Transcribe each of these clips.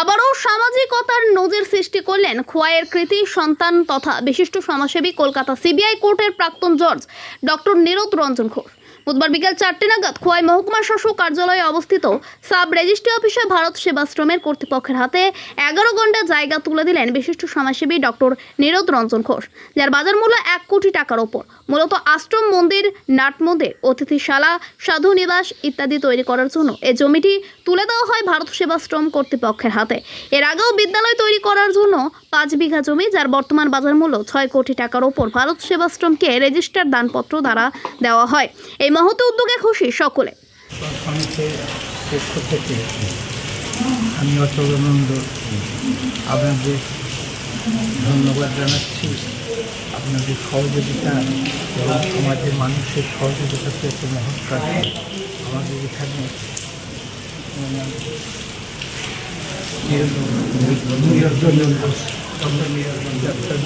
আবারও সামাজিকতার নজির সৃষ্টি করলেন খোয়াইয়ের কৃতি, সন্তান তথা বিশিষ্ট সমাজসেবী কলকাতা সিবিআই কোর্টের প্রাক্তন জজ ডক্টর নিরোদ রঞ্জন ঘোষ। বুধবার বিকেল চারটে নাগাদ খোয়াই মহকুমা শাসক কার্যালয়ে অবস্থিত সাব রেজিস্ট্রি অফিসে ভারত সেবাশ্রমের কর্তৃপক্ষের হাতে এগারো ঘণ্টা জায়গা তুলে দিলেন বিশিষ্ট সমাজসেবী ডক্টর নিরোদ রঞ্জন ঘোষ, যার বাজার মূল্য এক কোটি টাকার ওপর। মূলত আশ্রম, মন্দির, নাট মন্দির, অতিথিশালা, সাধু নিবাস ইত্যাদি তৈরি করার জন্য এই জমিটি তুলে দেওয়া হয় ভারত সেবাশ্রম কর্তৃপক্ষের হাতে। এর আগেও বিদ্যালয় তৈরি করার জন্য পাঁচ বিঘা জমি, যার বর্তমান বাজার মূল্য ছয় কোটি টাকার ওপর ভারত সেবাশ্রমকে রেজিস্টার দানপত্র দ্বারা দেওয়া হয়। এই মহৎ উদ্যোগে খুশি সকলে। সমিতির থেকে আমি অচলানন্দ আপনাদের ধন্যবাদ জানাচ্ছি। আপনাদের সহযোগিতা এবং সমাজের মানুষের সহযোগিতাতে এত মহৎ কাজ আমাদের এখানে নিরঞ্জন- ঘোষ ডক্টর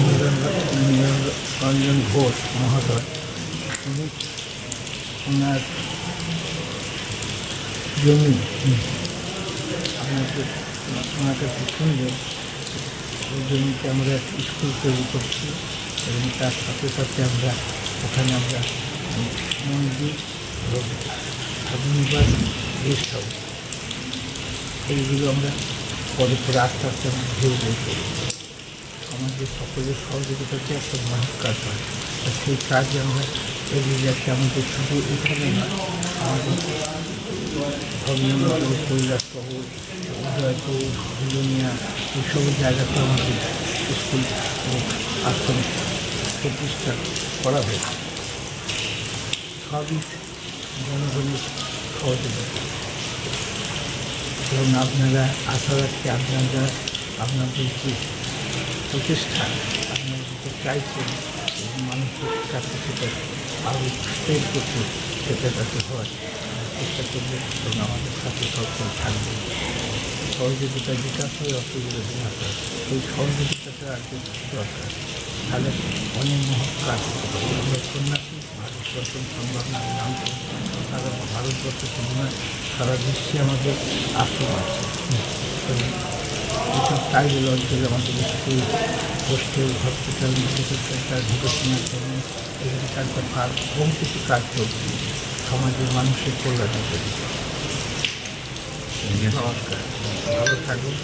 নিরঞ্জন ঘোষ মহোদয়। ওনার জমি। আমাদের ওনার কাছে শুনলেন ওই জমিতে আমরা স্কুল তৈরি করছি এবং তার সাথে সাথে আমরা ওখানে আমরা মন্দির এবং স্বাধীনবাস গেস্ট হাউস এইগুলো আমরা পরে পরে আস্তে আস্তে আমরা ধীরে ধীরে আমাদের সকলের সহযোগিতাতে একটা মহৎ কাজ হয়। আর সেই কাজ আমরা এগিয়ে যাচ্ছি আমাদের শুধু এখানে না আমাদের ধর্মনগর কৈলাস শহর উদয়পুর দুনিয়া এইসব জায়গাতে আমাদের স্কুল আশ্রম প্রতিষ্ঠা করা হয়েছে। সবই জনগণের সহযোগিতা। এবং আপনারা আশা রাখছি আপনারা, আপনাদের যে প্রতিষ্ঠান আপনারা যেটা চাইছেন মানুষের কাছে সেটা আরও স্প্রেড করতে সেটা যাতে হয় চেষ্টা করবে এবং আমাদের সাথে সরকার থাকবে। সহযোগিতা বিকাশ হয়, অসুবিধা বিকাশ হয়। সেই সহযোগিতাটা আজকে দরকার। তাহলে অনেক মহৎ কাজ আমরা সন্ন্যাসী, ভারত দর্শন সংগঠনের নাম করে সারা ভারতবর্ষ শুধু সারা বিশ্বে আমাদের আশ্রম আছে। এসব ট্রাইবেল অঞ্চলে আমাদের school hostel hospital medical centre vocational training agriculture farm বহু কিছু কাজ চলছে সমাজের মানুষের কল্যাণের জন্য নমস্কার ভালো থাকুন